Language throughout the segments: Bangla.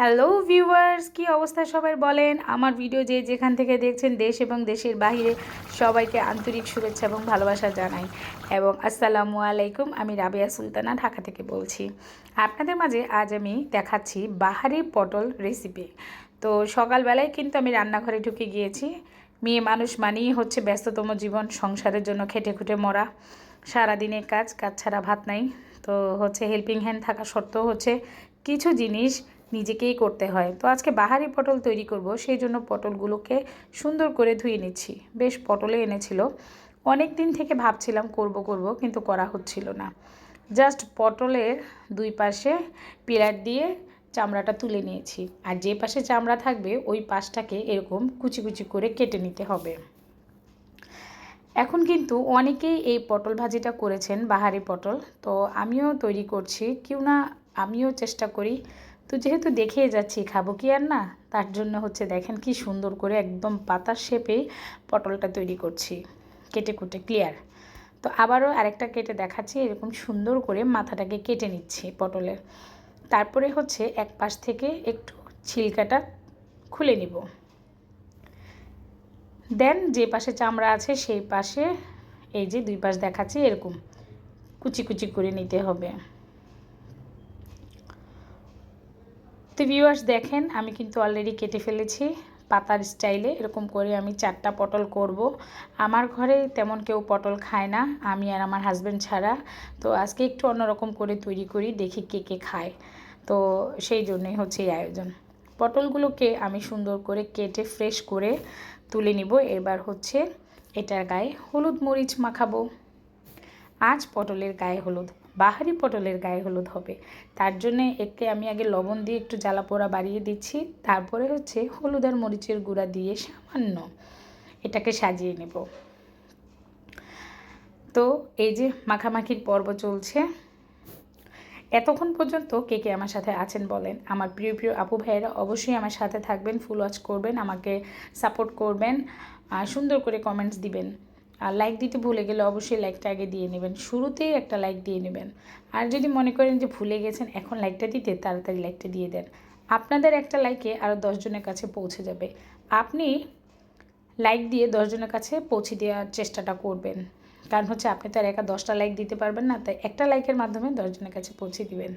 হ্যালো ভিউয়ার্স কি অবস্থা সবাই বলেন? আমার ভিডিও যে যেখান থেকে দেখছেন দেশ এবং দেশের বাইরে সবাইকে আন্তরিক শুভেচ্ছা এবং ভালোবাসা জানাই। এবং আসসালামু আলাইকুম, আমি রাবিয়া সুলতানা ঢাকা থেকে বলছি। আপনাদের মাঝে আজ আমি দেখাচ্ছি বাহারি পটল রেসিপি তো সকালবেলায় কিন্তু আমি রান্নাঘরে ঢুকে গিয়েছি। মেয়ে মানুষ মানেই হচ্ছে ব্যস্ততম জীবন, সংসারের জন্য খেটে খুটে মরা। সারাদিনের কাজ কাজ ছাড়া ভাত নাই। তো হচ্ছে হেল্পিং হ্যান্ড থাকা সত্ত্বেও হচ্ছে কিছু জিনিস নিজেকেই করতে হয়। তো আজকে বাহারি পটল তৈরি করব, সেই জন্য পটলগুলোকে সুন্দর করে ধুয়ে নিচ্ছি। বেশ পটলে এনেছিল। অনেক দিন থেকে ভাবছিলাম করব করব, কিন্তু করা হচ্ছিল না। জাস্ট পটলের দুই পাশে পিলার দিয়ে চামড়াটা তুলে নিয়েছি। আর যে পাশে চামড়া থাকবে, ওই পাশটাকে এরকম কুচি কুচি করে কেটে নিতে হবে। এখন কিন্তু অনেকেই এই পটল ভাজিটা করেছেন, বাহারি পটল। তো আমিও তৈরি করছি। কেউ না, আমিও চেষ্টা করি তো যেহেতু দেখিয়ে যাচ্ছি, খাব কি আর না? তার জন্য হচ্ছে দেখেন কি সুন্দর করে একদম পাতার শেপে পটলটা তৈরি করছি, কেটে কুটে ক্লিয়ার তো আবারও আরেকটা কেটে দেখাচ্ছি, এরকম সুন্দর করে মাথাটাকে কেটে নিচ্ছি পটলের। তারপরে হচ্ছে এক পাশ থেকে একটু ছিলকাটা খুলে নিব। দেন যে পাশে চামড়া আছে, সেই পাশে এই যে দুই পাশ দেখাচ্ছি, এরকম কুচি কুচি করে নিতে হবে। তো ভিউয়ার্স দেখেন, আমি কিন্তু অলরেডি কেটে ফেলেছি পাতার স্টাইলে এরকম করে আমি চারটা পটল করব। আমার ঘরে তেমন কেউ পটল খায় না, আমি আর আমার হাজব্যান্ড ছাড়া। তো আজকে একটু অন্যরকম করে তৈরি করি, দেখি কে কে খায়। তো সেই জন্যই হচ্ছে এই আয়োজন। পটলগুলোকে আমি সুন্দর করে কেটে ফ্রেশ করে তুলে নিব। এবার হচ্ছে এটার গায়ে হলুদ মরিচ মাখাবো। আজ পটলের গায়ে হলুদ। বাহারি পটলের গায়ে হলুদ হবে। তার জন্য একে আমি আগে লবণ দিয়ে একটু জ্বালা পোড়া বাড়িয়ে দিচ্ছি। তারপরে হচ্ছে হলুদ আর মরিচের গুঁড়া দিয়ে সামান্য এটাকে সাজিয়ে নেব। তো এই যে মাখামাখির পর্ব চলছে। এতক্ষণ পর্যন্ত কে কে আমার সাথে আছেন বলেন। আমার প্রিয় প্রিয় আপু ভাইয়েরা অবশ্যই আমার সাথে থাকবেন, ফুল ওয়াচ করবেন, আমাকে সাপোর্ট করবেন, আর সুন্দর করে কমেন্টস দিবেন। আর লাইক দিতে ভুলে গেলে অবশ্যই লাইকটা আগে দিয়ে নেবেন। শুরুতেই একটা লাইক দিয়ে নেবেন। আর যদি মনে করেন যে ভুলে গেছেন, এখন লাইকটা দিতে তাড়াতাড়ি লাইকটা দিয়ে দেন। আপনাদের একটা লাইকে আরও দশজনের কাছে পৌঁছে যাবে। আপনি লাইক দিয়ে দশজনের কাছে পৌঁছে দেওয়ার চেষ্টাটা করবেন। কারণ হচ্ছে আপনি তো আর একা দশটা লাইক দিতে পারবেন না, তাই একটা লাইকের মাধ্যমে দশজনের কাছে পৌঁছে দিবেন।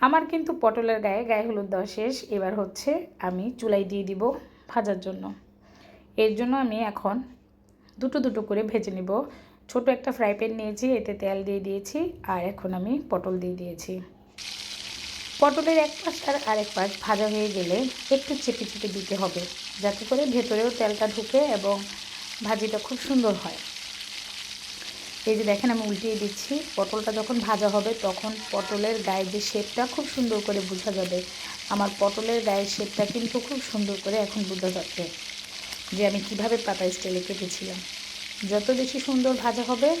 আমার কিন্তু পটলের গায়ে গায়ে হলুদ দেওয়া শেষ। এবার হচ্ছে আমি চুলাই দিয়ে দিব ভাজার জন্য। এর জন্য আমি এখন দুটো দুটো করে ভেজে নিব। ছোট একটা ফ্রাই প্যান নিয়েছি, এতে তেল দিয়ে দিয়েছি, আর এখন আমি পটল দিয়ে দিয়েছি। পটলের এক পাশ আর আরেক পাশ ভাজা হয়ে গেলে একটু চেপে চেপে দিতে হবে, যাতে করে ভেতরেও তেলটা ঢুকে এবং ভাজিটা খুব সুন্দর হয়। এই যে দেখেন আমি উল্টিয়ে দিচ্ছি, পটলটা যখন ভাজা হবে তখন পটলের গায়ে যে শেপটা খুব সুন্দর করে বোঝা যাবে। আমার পটলের গায়ের শেপটা কিন্তু খুব সুন্দর করে এখন বোঝা যাচ্ছে। যে আমি কীভাবে পাতা স্টাইলে কেটেছিলাম। যত বেশি সুন্দর ভাজা হবে,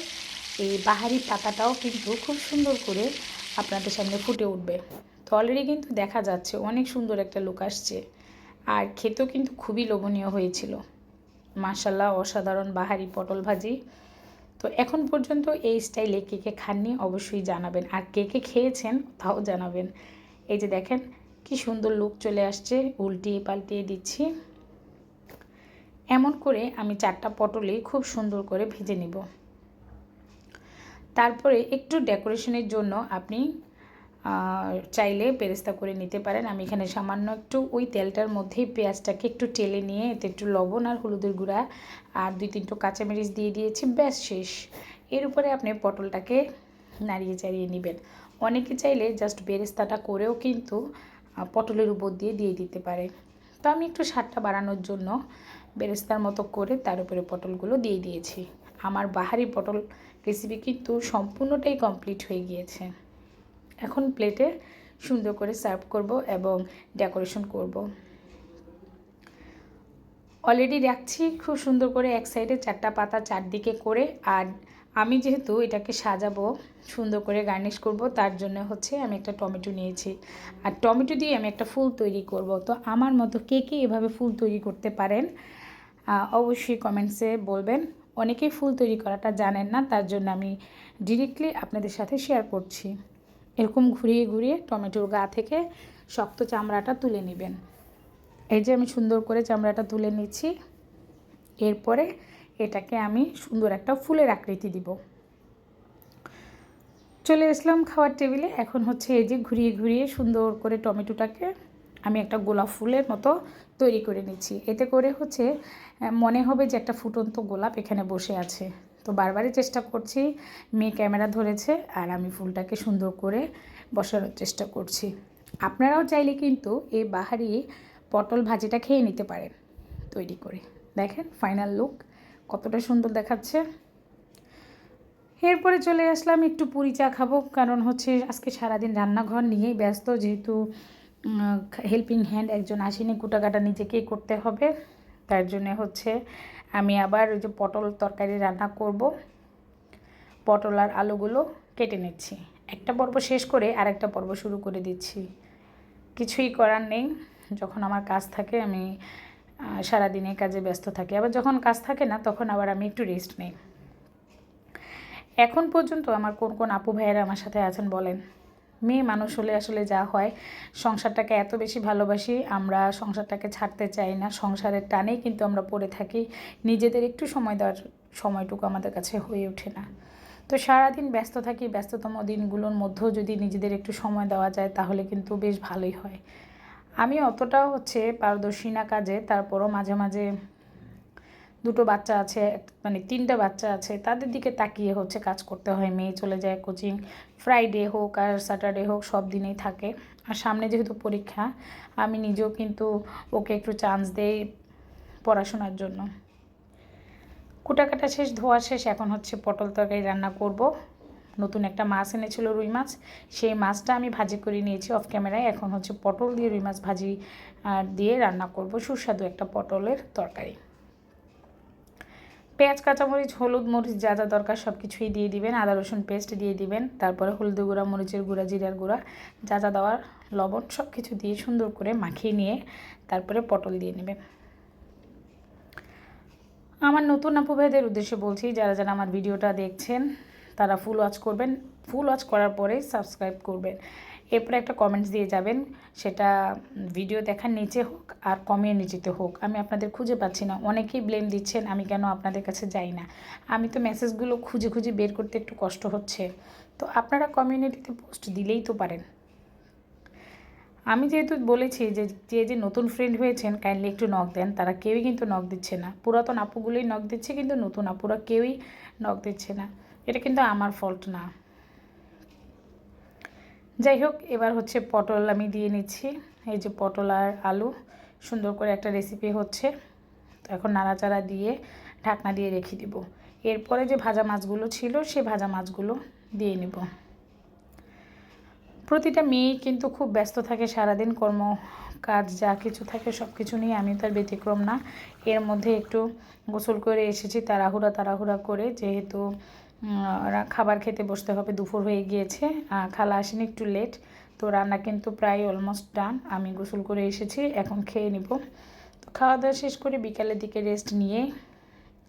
এই বাহারি পাতাটাও কিন্তু খুব সুন্দর করে আপনাদের সামনে ফুটে উঠবে। তো অলরেডি কিন্তু দেখা যাচ্ছে অনেক সুন্দর একটা লুক আসছে। আর খেতেও কিন্তু খুবই লোভনীয় হয়েছিল। মাসাল্লাহ অসাধারণ বাহারি পটল ভাজি। তো এখন পর্যন্ত এই স্টাইলে কে কে খাননি অবশ্যই জানাবেন। আর কে কে খেয়েছেন তাও জানাবেন। এই যে দেখেন, কি সুন্দর লুক চলে আসছে। উল্টিয়ে পাল্টিয়ে দিচ্ছি। এমন করে আমি চারটা পটলে খুব সুন্দর করে ভেজে নিব। তারপরে একটু ডেকোরেশনের জন্য আপনি চাইলে বেরেস্তা করে নিতে পারেন। আমি এখানে সামান্য একটু ওই তেলটার মধ্যেই পেঁয়াজটাকে একটু টেলে নিয়ে, এতে একটু লবণ আর হলুদের গুঁড়া আর দুই তিনটে কাঁচামরিচ দিয়ে দিয়েছি, ব্যাস শেষ। এর উপরে আপনি পটলটাকে নাড়িয়ে চাড়িয়ে নেবেন। অনেকে চাইলে জাস্ট বেরেস্তাটা করেও কিন্তু পটলের উপর দিয়ে দিয়ে দিতে পারে। তো আমি একটু স্বাদটা বাড়ানোর জন্য বেরেস্তার মতো করে তার উপরে পটলগুলো দিয়ে দিয়েছি। আমার বাহারি পটল রেসিপি কিন্তু সম্পূর্ণটাই কমপ্লিট হয়ে গিয়েছে। এখন প্লেটে সুন্দর করে সার্ভ করব এবং ডেকোরেশন করব। অলরেডি রাখছি, খুব সুন্দর করে এক সাইডে চারটা পাতা চারদিকে করে আর আমি যেহেতু এটাকে সাজাবো, সুন্দর করে গার্নিশ করব, তার জন্য হচ্ছে আমি একটা টমেটো নিয়েছি। আর টমেটো দিয়ে আমি একটা ফুল তৈরি করব। তো আমার মতো কে কে এভাবে ফুল তৈরি করতে পারেন অবশ্যই কমেন্টসে বলবেন। অনেকেই ফুল তৈরি করাটা জানেন না, তার জন্য আমি ডিরেক্টলি আপনাদের সাথে শেয়ার করছি। এরকম ঘুরিয়ে ঘুরিয়ে টমেটোর গা থেকে শক্ত চামড়াটা তুলে নেবেন। এই যে আমি সুন্দর করে চামড়াটা তুলে নিচ্ছি। এরপরে এটাকে আমি সুন্দর একটা ফুলের আকৃতি দিব। চলে আসলাম খাওয়ার টেবিলে। এখন হচ্ছে এই যে ঘুরিয়ে ঘুরিয়ে সুন্দর করে টমেটোটাকে আমি একটা গোলাপ ফুলের মতো তৈরি করে নিচ্ছি। এতে করে হচ্ছে মনে হবে যে একটা ফুটন্ত গোলাপ এখানে বসে আছে। তো বারবারই চেষ্টা করছি, মেয়ে ক্যামেরা ধরেছে আর আমি ফুলটাকে সুন্দর করে বসানোর চেষ্টা করছি। আপনারাও চাইলে কিন্তু এই বাহারি পটল ভাজিটা খেয়ে নিতে পারেন তৈরি করে। দেখেন ফাইনাল লুক কতটা সুন্দর দেখাচ্ছে। এরপরে চলে আসলাম, একটু পুরি চা খাব, কারণ হচ্ছে আজকে সারাদিন রান্নাঘর নিয়েই ব্যস্ত, যেহেতু হেল্পিং হ্যান্ড একজন আসেনি, কুটাকাটা নিজেকেই করতে হবে। তার জন্যে হচ্ছে আমি আবার ওই যে পটল তরকারি রান্না করব। পটল আর আলুগুলো কেটে নিচ্ছি। একটা পর্ব শেষ করে আর একটা পর্ব শুরু করে দিচ্ছি। কিছুই করার নেই। যখন আমার কাজ থাকে আমি সারাদিনে কাজে ব্যস্ত থাকি। আবার যখন কাজ থাকে না, তখন আবার আমি একটু রেস্ট নেই। এখন পর্যন্ত আমার কোন কোন আপু ভাইয়েরা আমার সাথে আছেন বলেন? মেয়ে মানুষ হলে আসলে যা হয়, সংসারটাকে এত বেশি ভালোবাসি, আমরা সংসারটাকে ছাড়তে চাই না, সংসারের টানেই কিন্তু আমরা পড়ে থাকি, নিজেদের একটু সময় দেওয়ার সময়টুকু আমাদের কাছে হয়ে ওঠে না। তো সারাদিন ব্যস্ত থাকি, ব্যস্ততম দিনগুলোর মধ্যেও যদি নিজেদের একটু সময় দেওয়া যায়, তাহলে কিন্তু বেশ ভালোই হয়। আমি অতটাও হচ্ছে পারদর্শী না কাজে, তারপরও মাঝে মাঝে দুটো বাচ্চা আছে মানে তিনটা বাচ্চা আছে, তাদের দিকে তাকিয়ে হচ্ছে কাজ করতে হয়। মেয়ে চলে যায় কোচিং ফ্রাইডে হোক আর স্যাটারডে হোক সব দিনেই থাকে। আর সামনে যেহেতু পরীক্ষা, আমি নিজেও কিন্তু ওকে একটু চান্স দেই পড়াশোনার জন্য। কুটাকাটা শেষ, ধোয়া শেষ, এখন হচ্ছে পটল তরকারি রান্না করব। নতুন একটা মাছ এনেছিল রুই মাছ। সেই মাছটা আমি ভাজি করে নিয়েছি অফ ক্যামেরায় এখন হচ্ছে পটল দিয়ে রুই মাছ ভাজি দিয়ে রান্না করব। সুস্বাদু একটা পটলের তরকারি। পেঁয়াজ, কাঁচামরিচ, হলুদ মরিচ যা যা দরকার সব কিছুই দিয়ে দিবেন। আদা, রসুন পেস্ট দিয়ে দিবেন। তারপরে হলুদ গুঁড়া, মরিচের গুঁড়া, জিরার গুঁড়া, যা যা দেওয়ার লবণ সব কিছু দিয়ে সুন্দর করে মাখিয়ে নিয়ে তারপরে পটল দিয়ে নেবেন। আমার নতুন আপু উদ্দেশ্যে বলছি, যারা যারা আমার ভিডিওটা দেখছেন তারা ফুল ওয়াচ করবেন। ফুল ওয়াচ করার পরে সাবস্ক্রাইব করবেন। এরপরে একটা কমেন্টস দিয়ে যাবেন, সেটা ভিডিও দেখার নিচে হোক আর কমিউনিটিতে হোক। আমি আপনাদের খুঁজে পাচ্ছি না। অনেকেই ব্লেম দিচ্ছেন, আমি কেন আপনাদের কাছে যাই না? আমি তো মেসেজগুলো খুঁজে খুঁজে বের করতে একটু কষ্ট হচ্ছে। তো আপনারা কমিউনিটিতে পোস্ট দিলেই তো পারেন। আমি যেহেতু বলেছি যে যে যে নতুন ফ্রেন্ড হয়েছেন কাইন্ডলি একটু নখ দেন। তারা কেউই কিন্তু নখ দিচ্ছে না। পুরাতন আপুগুলোই নখ দিচ্ছে, কিন্তু নতুন আপুরা কেউই নখ দিচ্ছে না। এটা কিন্তু আমার ফল্ট না। যাই হোক, এবার হচ্ছে পটল আমি দিয়ে নিচ্ছি। এই যে পটল আর আলু, সুন্দর করে একটা রেসিপি হচ্ছে। তো এখন নাড়াচাড়া দিয়ে ঢাকনা দিয়ে রেখে দিব। এরপরে যে ভাজা মাছগুলো ছিল, সে ভাজা মাছগুলো দিয়ে নিব। প্রতিটা মেয়ে কিন্তু খুব ব্যস্ত থাকে, সারাদিন কর্ম কাজ যা কিছু থাকে সব কিছু নিয়ে আমি তার ব্যতিক্রম না। এর মধ্যে একটু গোসল করে এসেছি, তাড়াহুড়া তাড়াহুড়া করে, যেহেতু খাবার খেতে বসতে হবে, দুপুর হয়ে গিয়েছে। খালা আসেনি একটু লেট তো রান্না কিন্তু প্রায় অলমোস্ট ডান আমি গোসল করে এসেছি, এখন খেয়ে নিব। তো খাওয়া দাওয়া শেষ করে বিকালের দিকে রেস্ট নিয়ে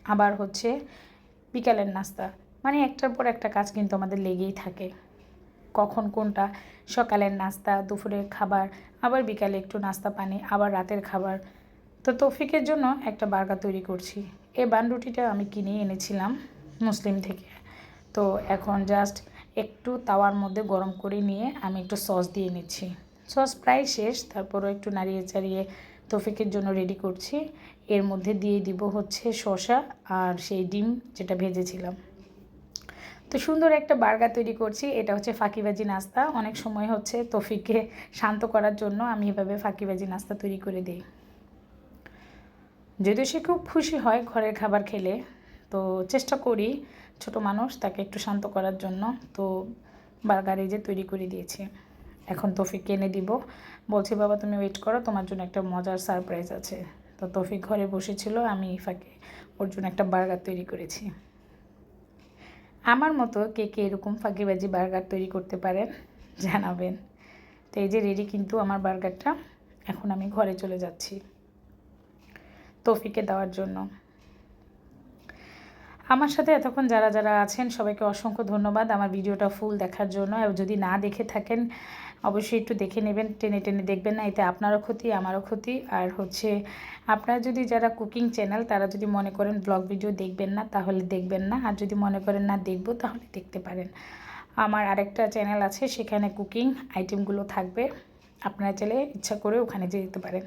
আবার হচ্ছে বিকালের নাস্তা। মানে একটার পর একটা কাজ কিন্তু আমাদের লেগেই থাকে। কখন কোনটা, সকালের নাস্তা, দুপুরের খাবার, আবার বিকালে একটু নাস্তা পানি, আবার রাতের খাবার। তো তৌফিকের জন্য একটা বার্গার তৈরি করছি। এই বান রুটিটা আমি কিনে এনেছিলাম মুসলিম থেকে। তো এখন জাস্ট একটু তাওয়ার মধ্যে গরম করে নিয়ে আমি একটু সস দিয়ে নিচ্ছি। সস প্রায় শেষ, তারপরও একটু নাড়িয়ে চাড়িয়ে তোফিকের জন্য রেডি করছি। এর মধ্যে দিয়ে দিব হচ্ছে শসা আর সেই ডিম যেটা ভেজেছিলাম। তো সুন্দর একটা বার্গার তৈরি করছি, এটা হচ্ছে ফাঁকিবাজি নাস্তা। অনেক সময় হচ্ছে তফিককে শান্ত করার জন্য আমি এভাবে ফাঁকিবাজি নাস্তা তৈরি করে দিই। যদিও সে খুব খুশি হয় ঘরের খাবার খেলে, তো চেষ্টা করি ছোট মানুষ, তাকে একটু শান্ত করার জন্য তো বার্গার এই যে তৈরি করে দিয়েছি। এখন তফিক এনে দিব। বলছি, বাবা, তুমি ওয়েট করো, তোমার জন্য একটা মজার সারপ্রাইজ আছে। তো তফিক ঘরে বসেছিল, আমি ইফাকে, ওর জন্য একটা বার্গার তৈরি করেছি। আমার মতো কে কে এরকম ফাঁকিবাজি বার্গার তৈরি করতে পারেন, জানাবেন। তো এই যে রেডি কিন্তু আমার বার্গারটা, এখন আমি ঘরে চলে যাচ্ছি তৌফিকে দেওয়ার জন্য। আমার সাথে এতক্ষণ যারা যারা আছেন, সবাইকে অসংখ্য ধন্যবাদ আমার ভিডিওটা ফুল দেখার জন্য। যদি না দেখে থাকেন, অবশ্যই একটু দেখে নেবেন, টেনে টেনে দেখবেন না, এতে আপনারও ক্ষতি, আমারও ক্ষতি। আর হচ্ছে, আপনারা যদি যারা কুকিং চ্যানেল, তারা যদি মনে করেন ব্লগ ভিডিও দেখবেন না, তাহলে দেখবেন না। আর যদি মনে করেন না দেখব, তাহলে দেখতে পারেন। আমার আরেকটা চ্যানেল আছে, সেখানে কুকিং আইটেমগুলো থাকবে। আপনারা চাইলে ইচ্ছা করে ওখানে যেতে পারেন।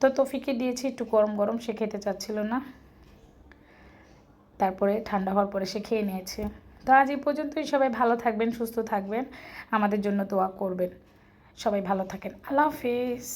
তো তফিকে দিয়েছি, একটু গরম গরম সে খেতে চাচ্ছিল না। তারপরে ঠান্ডা হওয়ার পরে সে খেয়ে নিয়েছে। তো আজ এই পর্যন্তই। সবাই ভালো থাকবেন, সুস্থ থাকবেন। আমাদের জন্য দোয়া করবেন। সবাই ভালো থাকেন। আল্লাহ হাফিজ।